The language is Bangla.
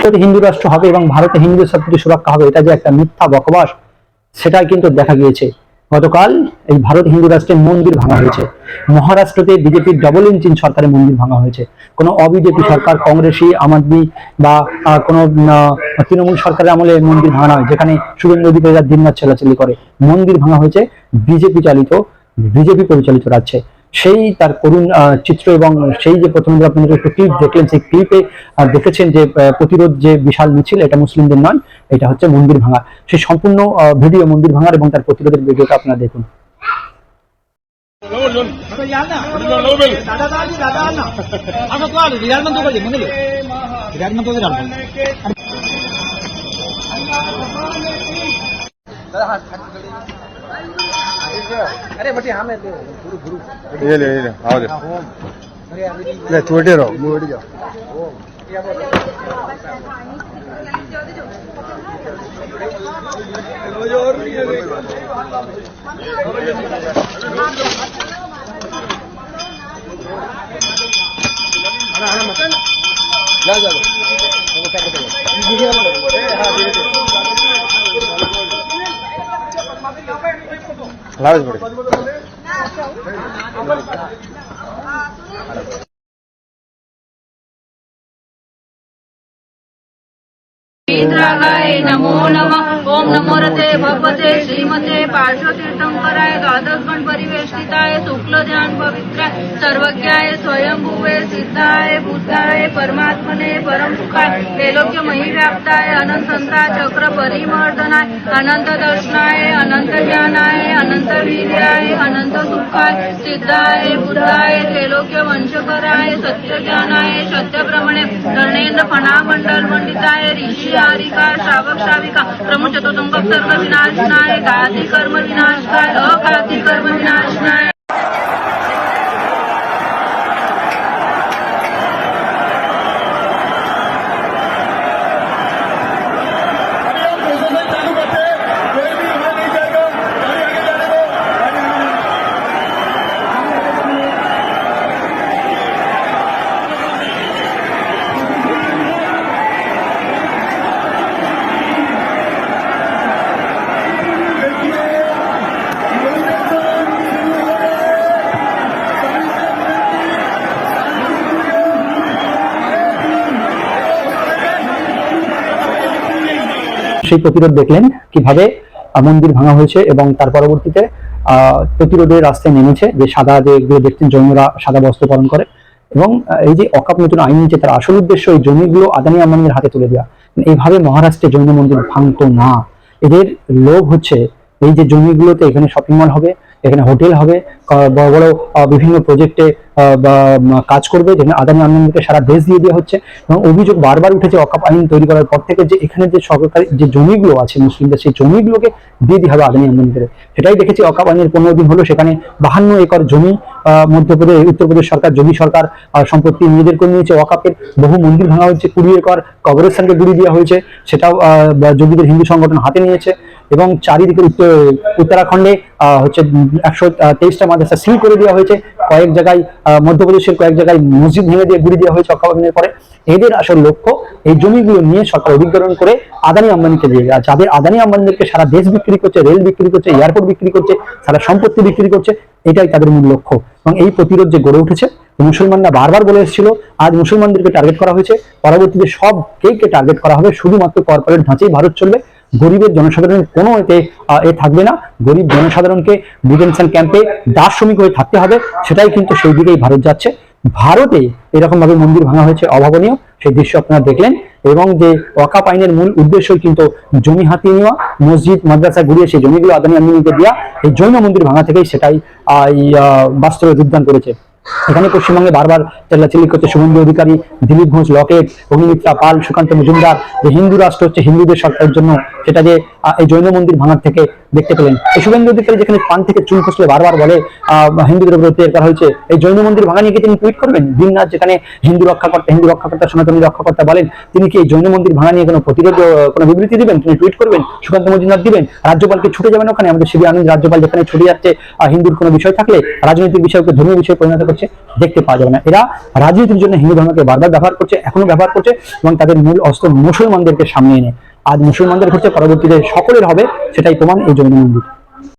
ভারতে হিন্দু রাষ্ট্র হবে এবং ভারতে হিন্দুদের সবকিছু সুরক্ষা হবে, এটা যে একটা মিথ্যা বকবাস, সেটাই কিন্তু দেখা গিয়েছে। গতকাল এই ভারত হিন্দু রাষ্ট্রের মন্দির ভাঙা হয়েছে। মহারাষ্ট্রতে বিজেপির ডবল ইঞ্জিন সরকারের মন্দির ভাঙা হয়েছে। কোনো অবিজেপি সরকার, কংগ্রেসি, আম আদমি বা কোনো তৃণমূল সরকারের আমলে মন্দির ভাঙা হয় যেখানে শুভেন্দু অধিকারীরা দিনরাত ছেলাচেলি করে। মন্দির ভাঙা হয়েছে বিজেপি চালিত, বিজেপি পরিচালিত রাজ্যে। সেই তার করুণ চিত্র এবং সেই যে প্রথমে আপনাদের একটু ক্লিপ দেখলেন, সেই ক্লিপে দেখেছেন যে প্রতিরোধ যে বিশাল মিছিল, এটা মুসলিমদের নয়, এটা হচ্ছে মন্দির ভাঙা সেই সম্পূর্ণ ভিডিও মন্দির ভাঙার এবং তার প্রতিরোধের ভিডিওটা আপনারা দেখুন। दादा अरे बटे हाँ मैं गुरु गुरु। ये ले ये ले आओ दे। ले छोटे रहो। मोड़ जाओ जा। जा నమో నమః. ओम नमो रते भगवते श्रीमते पार्श्वतीर्थंकराय द्वादश परिवेष्टिताय शुक्ल ध्यान पवित्राय सर्वज्ञाय स्वयंभुवे सिद्धाय बुद्धाय परमात्मने परम सुखाय त्रैलोक्य महिव्याप्ताय अनंत संता चक्र परिमर्दनाय अनंत दर्शनाय अनंत ज्ञानाय अनंत वीर्याय अनंत सुखाय सिद्धाय बुद्धाय त्रैलोक्य वंशकराय सत्य ज्ञानाय सत्य प्रमणे कर्णेंद्र फणा मंडल मंडिताय ऋषी आरिका श्रावक श्राविका प्रमुख चतुर्दंग सर्व विनाशनाय गादी कर्म विनाशनाय अगादी कर्म विनाशनाय সেই প্রতিরোধ দেখলেন কীভাবে মন্দির ভাঙা হয়েছে এবং তার পরবর্তীতে প্রতিরোধের রাস্তায় নেমেছে যে সাদা যেগুলো দেখছেন জৈনরা সাদা বস্ত্র পালন করে এবং এই যে অকাপ নতুন আইন নিচ্ছে তার আসল উদ্দেশ্য, এই জমিগুলো আদানি আম্বানির হাতে তুলে দেওয়া। এইভাবে মহারাষ্ট্রে জৈন মন্দির ভাঙতো না। এদের লোভ হচ্ছে এই যে জমিগুলোতে এখানে শপিং মল হবে এখানে হোটেল হবে বড় বড় বিভিন্ন প্রজেক্টে কাজ করবে, যেখানে আদানি আম্বানিকে সারা দেশ দিয়ে দেওয়া হচ্ছে। এবং অভিযোগ বারবার উঠেছে অকাপ আইন তৈরি করার পর থেকে যে এখানে যে সরকারি যে জমিগুলো আছে মুসলিমদের, সেই জমিগুলোকে দিয়ে দিতে হবে আদানি আন্দোলনকে সেটাই দেখেছি অকাপ আইনের পনেরো দিন হলো, সেখানে বাহান্ন একর জমি মধ্যপ্রদেশ উত্তরপ্রদেশ সরকার জমি সরকার সম্পত্তি নিজেদের করে নিয়েছে। ওয়াকাপের বহু মন্দির ভাঙা হয়েছে, কুড়ি একর কবরস্থানকে গুড়ি দেওয়া হয়েছে। সেটাও যোগীদের হিন্দু সংগঠন হাতে নিয়েছে। এবং চারিদিকে উত্তর, উত্তরাখণ্ডে হচ্ছে একশো তেইশটা মাদ্রাসা সিল করে দেওয়া হয়েছে। কয়েক জায়গায় মধ্যপ্রদেশের কয়েক জায়গায় মসজিদ ভেঙে দিয়ে গুড়ি দেওয়া হয়েছে অকাবাদিনের পরে। এদের আসল লক্ষ্য এই জমিগুলো নিয়ে সরকার অধিগ্রহণ করে আদানি আম্বানিকে দিয়ে আর যাদের আদানি আম্বানিদেরকে সারা দেশ বিক্রি করছে, রেল বিক্রি করছে, এয়ারপোর্ট বিক্রি করছে, সারা সম্পত্তি বিক্রি করছে, এটাই তাদের মূল লক্ষ্য। এবং এই প্রতিরোধ যে গড়ে উঠেছে মুসলমানরা বারবার বলে এসেছিল, আজ মুসলমানদেরকে টার্গেট করা হয়েছে। পরবর্তীতে সব কেকে টার্গেট করা হবে, শুধুমাত্র কর্পোরেট ধাঁচেই ভারত চলবে। গরিবের জনসাধারণের কোনো এতে এ থাকবে না। গরিব জনসাধারণকে ডিটেনশন ক্যাম্পে দাস শ্রমিক হয়ে থাকতে হবে, সেটাই কিন্তু সেই দিকেই ভারত যাচ্ছে। ভারতে এরকম ভাবে মন্দির ভাঙা হয়েছে অভাবনীয়, সেই দৃশ্য আপনারা দেখলেন। এবং যে ওয়াকাপ আইনের মূল উদ্দেশ্যই কিন্তু জমি হাতিয়ে নেওয়া, মসজিদ, মাদ্রাসা ঘুরিয়ে সেই জমিগুলো আদানি আমিনকে দেওয়া এই জৈন মন্দির ভাঙা থেকেই সেটাই বাস্তবে যোগদান করেছে। এখানে পশ্চিমবঙ্গে বারবার চেল্লাচিল্লি করছে শুভেন্দু অধিকারী, দিলীপ ঘোষ, লকেট, অগ্নিমিত্রা পাল, সুকান্ত মজুমদার। যে হিন্দু রাষ্ট্র হচ্ছে হিন্দুদের সরকারের জন্য, সেটা যে এই জৈন মন্দির ভাঙার থেকে দেখতে পেলেন। এই শুভেন্দু অধিকারী যেখানে পান থেকে চুল খসলে বারবার বলে হিন্দুদের উপর অত্যাচার করা হয়েছে। এই জৈন মন্দির ভাঙা নিয়ে কি তিনি টুইট করবেন? দিন, রাত যেখানে হিন্দু রক্ষাকর্তা হিন্দু রক্ষাকর্তা, সনাতনী রক্ষাকর্তা বলেন, তিনি কি এই জৈন মন্দির ভাঙা নিয়ে কোনো প্রতিরোধ কোনো বিবৃতি দিবেন? তিনি টুইট করবেন? সুকান্ত মজুমদার দিবেন? রাজ্যপালকে ছুটে যাবেন ওখানে? আমাদের শিবির আনন্দ রাজ্যপাল যেখানে ছুটে যাচ্ছে হিন্দুর কোনো বিষয় থাকলে, রাজনৈতিক বিষয়কে ধর্মীয় বিষয়ে পরিণত করছে, দেখতে পাওয়া যাবে না। এরা রাজনীতির জন্য হিন্দু ধর্মকে বারবার ব্যবহার করছে, এখনও ব্যবহার করছে এবং তাদের মূল অস্ত্র মুসলমানদেরকে সামনে এনে আজ মুসলমানদের হচ্ছে পরবর্তীতে সকলের হবে সেটাই প্রমাণ এই জৈন মন্দির